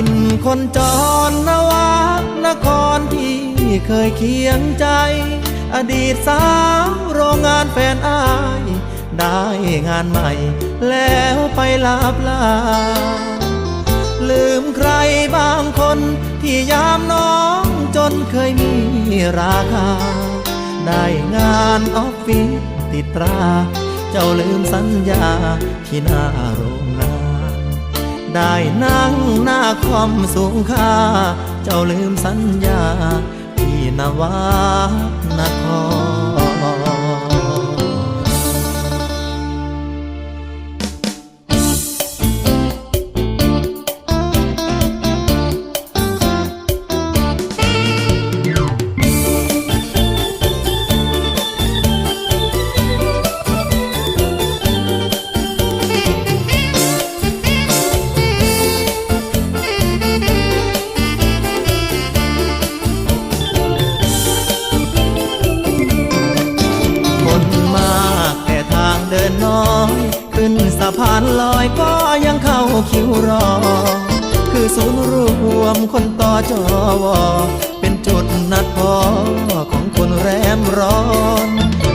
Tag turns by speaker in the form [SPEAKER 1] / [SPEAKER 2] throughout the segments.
[SPEAKER 1] ถิ่นคนจรนวานครที่เคยเคียงใจ อดีตสาวโรงงานแฟนอาย ได้งานใหม่ แล้วไปลาบลา ลืมใครบางคนที่ยามน้องจนเคยมีราคา ได้งานออฟฟิศติดตรา เจ้าลืมสัญญาที่หน้าโรงงาน ได้นั่งหน้าคอมสูงค่า เจ้าลืมสัญญา ที่นวานคร ขึ้นสะพานลอยก็ยังเข้าคิวรอ คือศูนย์รวมคนต่อจอวอเป็นจุดนัดพอของคนแรมร้อน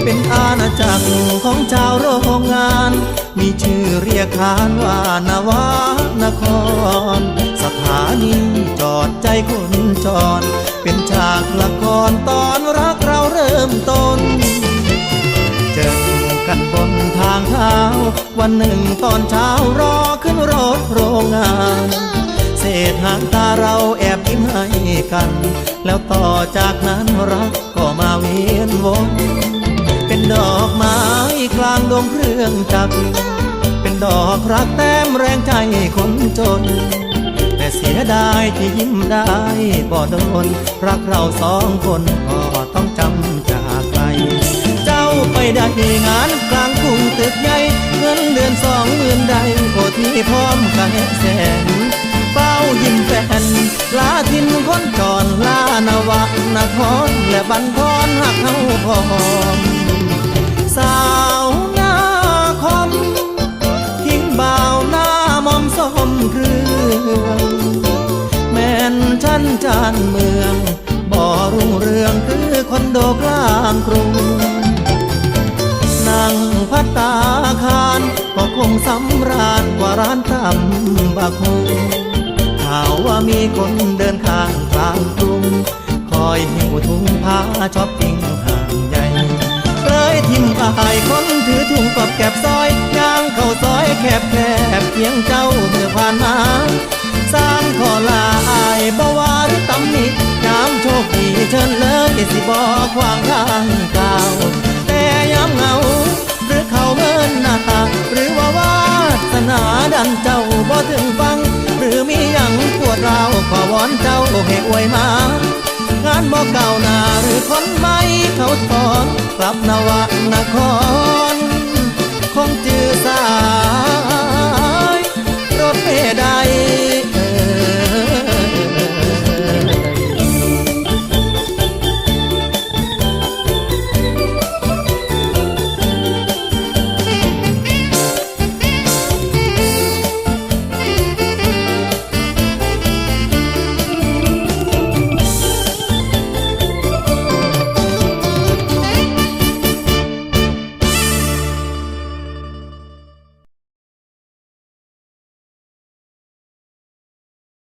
[SPEAKER 1] เป็นอาณาจักรของชาวโรงงาน มีชื่อเรียกขานว่านวานคร สถานีจอดใจคนจร เป็นฉากละครตอนรักเราเริ่มต้น วันหนึ่งตอนเช้ารอขึ้นรถโรงงาน เศษหางตาเราแอบยิ้มให้กัน แล้วต่อจากนั้นรักก็มาเวียนวนเป็นดอกไม้กลางดงเครื่องจักรเป็นดอกรักแต้มแรงใจคนจน แต่เสียดายที่ยิ้มได้บ่โดนรักเราสองคนก็ต้องจำจากไป เจ้าไปได้งานกล ทีพร้อมกันแสนเป้ายิ้มแฟนลาทินคนจรลานวะนครและบันทอนหักเฮาพร้อมสาวหน้าคมทิ้งบ่าวหน้ามอมสมเรื่องแม่นชั้นจานเมืองบ่อรุ่งเรืองคือคอนโดกลางกรุง คงสำราญกว่าร้านตำบักฮุงข่าวว่ามีคนเดินข้างกลางกรุง คอยหิวถุงผ้าชอปปิ้งห่างใหญ่เลยทิมอายคนถือถุงกอบแกบซอยย่างเข้าซอยแคบแคบเพียงเจ้าเมื่อผ่านมา สร้างขอลาอายบ่ว่าหรือตำหนิยามโชคดีเชิญเลยสิบอขวางทางกล่าานเจ้าบ่ถึงฟัง หรือมีหยังปวดร้าวขอวอนเจ้าให้อวยมางานบ่เก่าหนาหรือคนไม่เขาถอนกลับนวะนคร